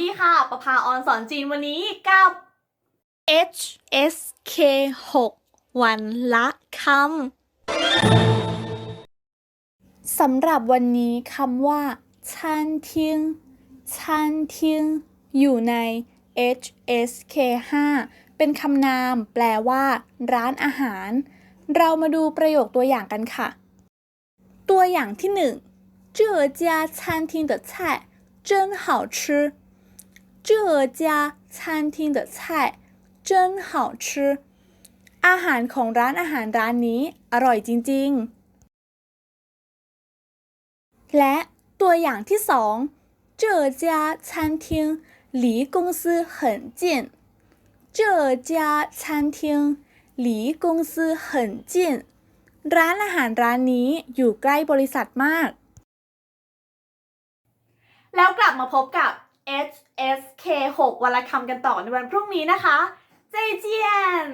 ดีค่ะ ประภาออนสอนจีนวันนี้กับ HSK 6 วันละคำ สำหรับวันนี้คำว่าชันทิงชันทิงอยู่ใน HSK 5 เป็นคำนาม แปลว่า ร้านอาหาร เรามาดูประโยคตัวอย่างกันค่ะ ตัวอย่างที่หนึ่ง这家餐厅的菜真好吃 这家餐厅的菜真好吃อาหารของร้านอาหารร้านนี้อร่อยจริงๆ และตัวอย่างที่สอง这家餐厅离公司很近这家餐厅离公司很近ร้านอาหารร้านนี้อยู่ใกล้บริษัทมาก แล้วกลับมาพบกับ HSK 6วันละคำกันต่อในวันพรุ่งนี้นะคะ เจเจียน